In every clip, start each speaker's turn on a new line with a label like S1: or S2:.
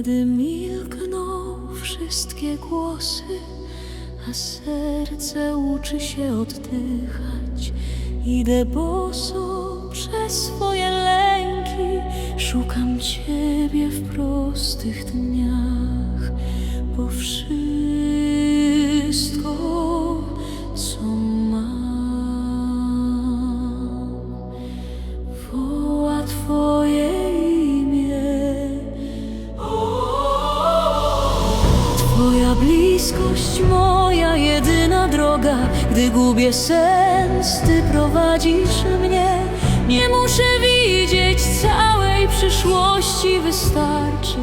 S1: Kiedy milkną wszystkie głosy, a serce uczy się oddychać, idę boso przez swoje lęki, szukam Ciebie w prostych dniach, bo wszystko, Twoja bliskość, moja jedyna droga, gdy gubię sens, Ty prowadzisz mnie. Nie muszę widzieć całej przyszłości, wystarczy,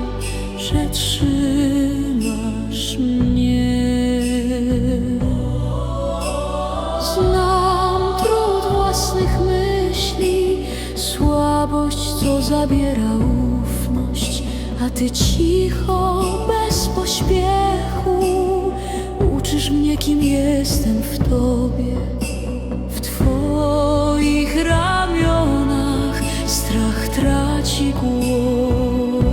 S1: że trzymasz mnie. Znam trud własnych myśli, słabość, co zabiera a ty cicho, bez pośpiechu, uczysz mnie, kim jestem w tobie. W twoich ramionach strach traci głos.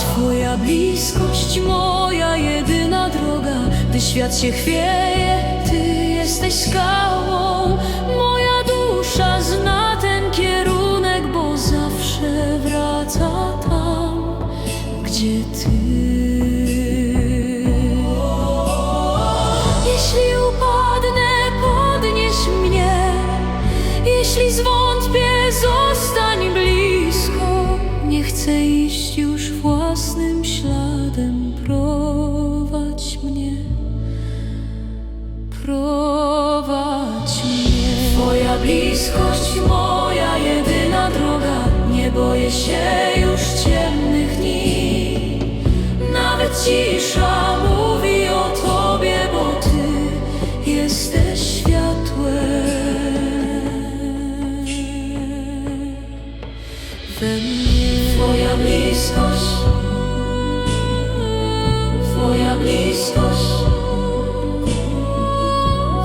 S1: Twoja bliskość, moja jedyna droga, gdy świat się chwieje, chcę iść już własnym śladem. Prowadź mnie, prowadź mnie. Twoja bliskość, moja jedyna droga. Nie boję się już ciemnych dni. Nawet cisza mówi o Tobie, bo Ty jesteś światłem we mnie. Twoja bliskość, Twoja bliskość,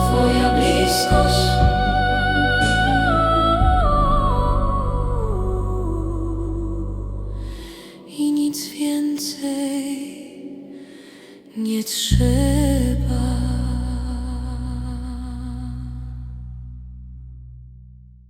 S1: Twoja bliskość. I nic więcej nie trzeba.